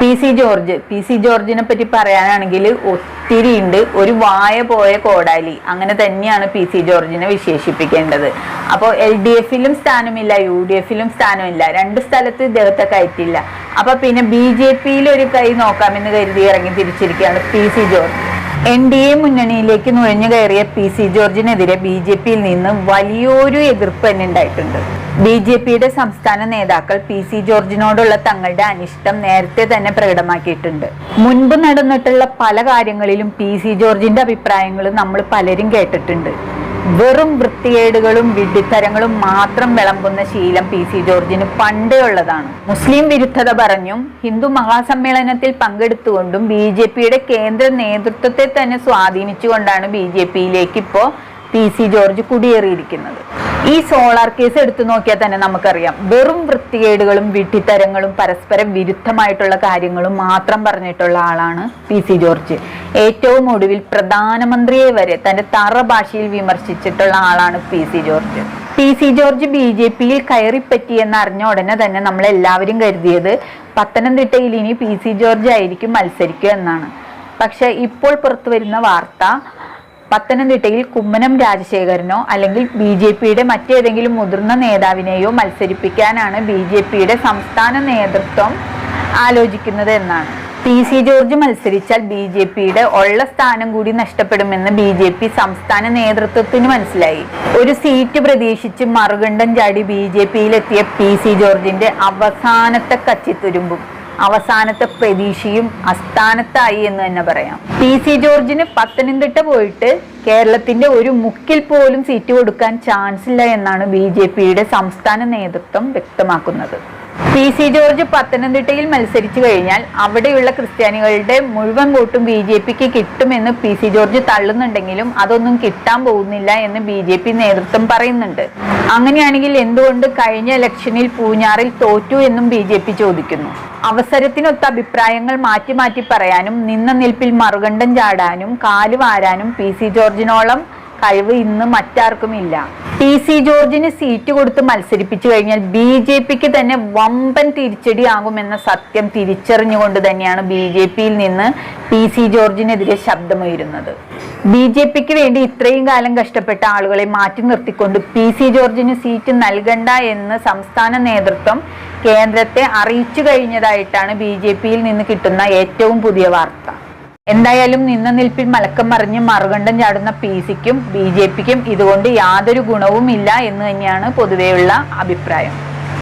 P C George P C ജോർജിനെ പറ്റി പറയാനാണെങ്കിൽ ഒത്തിരി ഉണ്ട് ഒരു വായ പോയ കോടാലി. അങ്ങനെ തന്നെയാണ് പി സി ജോർജിനെ വിശേഷിപ്പിക്കേണ്ടത്. അപ്പോൾ എൽ ഡി എഫിലും സ്ഥാനമില്ല യു ഡി എഫിലും സ്ഥാനമില്ല. രണ്ട് സ്ഥലത്ത് ഇദ്ദേഹത്തെ കയറ്റില്ല അപ്പൊ പിന്നെ ബി ജെ പിയിൽ ഒരു കൈ നോക്കാമെന്ന് കരുതി ഇറങ്ങി തിരിച്ചിരിക്കുകയാണ് P C George. N D A മുന്നണിയിലേക്ക് നുഴഞ്ഞു കയറിയ പി സി ജോർജിനെതിരെ ബി ജെ പിയിൽ നിന്ന് വലിയൊരു എതിർപ്പ് തന്നെ ഉണ്ടായിട്ടുണ്ട്. ബി ജെ പിയുടെ സംസ്ഥാന നേതാക്കൾ പി സി ജോർജിനോടുള്ള തങ്ങളുടെ അനിഷ്ടം നേരത്തെ തന്നെ പ്രകടമാക്കിയിട്ടുണ്ട്. മുൻപ് നടന്നിട്ടുള്ള പല കാര്യങ്ങളിലും പി സി ജോർജിന്റെ അഭിപ്രായങ്ങളും നമ്മൾ പലരും കേട്ടിട്ടുണ്ട്. വെറും വൃത്തികേടുകളും വിഡ്ഢിത്തരങ്ങളും മാത്രം വിളമ്പുന്ന ശീലം പി സി ജോർജിന് പണ്ടേ ഉള്ളതാണ്. മുസ്ലിം വിരുദ്ധത പറഞ്ഞും ഹിന്ദു മഹാസമ്മേളനത്തിൽ പങ്കെടുത്തുകൊണ്ടും ബി ജെ പിയുടെ കേന്ദ്ര നേതൃത്വത്തെ തന്നെ സ്വാധീനിച്ചുകൊണ്ടാണ് ബി ജെ പിയിലേക്ക് ഇപ്പോൾ പി സി ജോർജ് കുടിയേറിയിരിക്കുന്നത്. ഈ സോളാർ കേസ് എടുത്തു നോക്കിയാൽ തന്നെ നമുക്കറിയാം. വെറും വൃത്തികേടുകളും വിഡ്ഢിത്തരങ്ങളും പരസ്പരം വിരുദ്ധമായിട്ടുള്ള കാര്യങ്ങളും മാത്രം പറഞ്ഞിട്ടുള്ള ആളാണ് പി സി ജോർജ്. ഏറ്റവും ഒടുവിൽ പ്രധാനമന്ത്രിയെ വരെ തന്റെ തറ ഭാഷയിൽ വിമർശിച്ചിട്ടുള്ള ആളാണ് P C George. P C George B J പിയിൽ കയറിപ്പറ്റി എന്ന് അറിഞ്ഞ ഉടനെ തന്നെ നമ്മൾ എല്ലാവരും കരുതിയത് പത്തനംതിട്ടയിൽ ഇനി പി സി ജോർജ് ആയിരിക്കും മത്സരിക്കുക എന്നാണ്. പക്ഷെ ഇപ്പോൾ പുറത്തു വരുന്ന വാർത്ത പത്തനംതിട്ടയിൽ കുമ്മനം രാജശേഖരനോ അല്ലെങ്കിൽ ബി ജെ പിയുടെ മറ്റേതെങ്കിലും മുതിർന്ന നേതാവിനെയോ മത്സരിപ്പിക്കാനാണ് ബി ജെ പിയുടെ സംസ്ഥാന നേതൃത്വം ആലോചിക്കുന്നത് എന്നാണ്. പി സി ജോർജ് മത്സരിച്ചാൽ ബി ജെ പിയുടെ ഉള്ള സ്ഥാനം കൂടി നഷ്ടപ്പെടുമെന്ന് ബി ജെ പി സംസ്ഥാന നേതൃത്വത്തിന് മനസ്സിലായി. ഒരു സീറ്റ് പ്രതീക്ഷിച്ച് മറുകണ്ഠം ചാടി ബി ജെ പിയിലെത്തിയ പി സി ജോർജിന്റെ അവസാനത്തെ കച്ചിത്തുരുമ്പും. അവസാനത്തെ പ്രതീക്ഷയും അസ്ഥാനത്തായി എന്ന് തന്നെ പറയാം. പി സി ജോർജിന് പത്തനംതിട്ട പോയിട്ട് കേരളത്തിന്റെ ഒരു മുക്കിൽ പോലും സീറ്റ് കൊടുക്കാൻ ചാൻസ് ഇല്ല എന്നാണ് ബി ജെ പിയുടെ സംസ്ഥാന നേതൃത്വം വ്യക്തമാക്കുന്നത്. പി സി ജോർജ് പത്തനംതിട്ടയിൽ മത്സരിച്ചു കഴിഞ്ഞാൽ അവിടെയുള്ള ക്രിസ്ത്യാനികളുടെ മുഴുവൻ വോട്ടും ബി ജെ പിക്ക് കിട്ടുമെന്ന് പി സി ജോർജ് തള്ളുന്നുണ്ടെങ്കിലും അതൊന്നും കിട്ടാൻ പോകുന്നില്ല എന്ന് ബി ജെ പി നേതൃത്വം പറയുന്നുണ്ട്. അങ്ങനെയാണെങ്കിൽ എന്തുകൊണ്ട് കഴിഞ്ഞ ഇലക്ഷനിൽ പൂഞ്ഞാറിൽ തോറ്റു എന്നും ബി ജെ പി ചോദിക്കുന്നു? അവസരത്തിനൊത്ത അഭിപ്രായങ്ങൾ മാറ്റി മാറ്റി പറയാനും നിന്ന നിൽപ്പിൽ മറുകണ്ഠം ചാടാനും കാൽ വാരാനും പി സി ജോർജിനോളം കഴിവ് ഇന്ന് മറ്റാർക്കും ഇല്ല പി സി ജോർജിന് സീറ്റ് കൊടുത്ത് മത്സരിപ്പിച്ചു കഴിഞ്ഞാൽ ബി ജെ പിക്ക് തന്നെ വമ്പൻ തിരിച്ചടിയാകുമെന്ന സത്യം തിരിച്ചറിഞ്ഞുകൊണ്ട് തന്നെയാണ് ബി ജെ പിയിൽ നിന്ന് പി സി ജോർജിനെതിരെ ശബ്ദമുയരുന്നത്. ബി ജെ പിക്ക് വേണ്ടി ഇത്രയും കാലം കഷ്ടപ്പെട്ട ആളുകളെ മാറ്റി നിർത്തിക്കൊണ്ട് പി സി ജോർജിന് സീറ്റ് നൽകണ്ട എന്ന് സംസ്ഥാന നേതൃത്വം കേന്ദ്രത്തെ അറിയിച്ചു കഴിഞ്ഞതായിട്ടാണ് ബി ജെ പിയിൽ നിന്ന് കിട്ടുന്ന ഏറ്റവും പുതിയ വാർത്ത. എന്തായാലും നിന്ന നിൽപ്പിൽ മലക്കം മറിഞ്ഞ് മറുകണ്ഠം ചാടുന്ന പി സിക്കും ബി ജെ പിക്കും ഇതുകൊണ്ട് യാതൊരു ഗുണവും ഇല്ല എന്ന് തന്നെയാണ് പൊതുവെയുള്ള അഭിപ്രായം.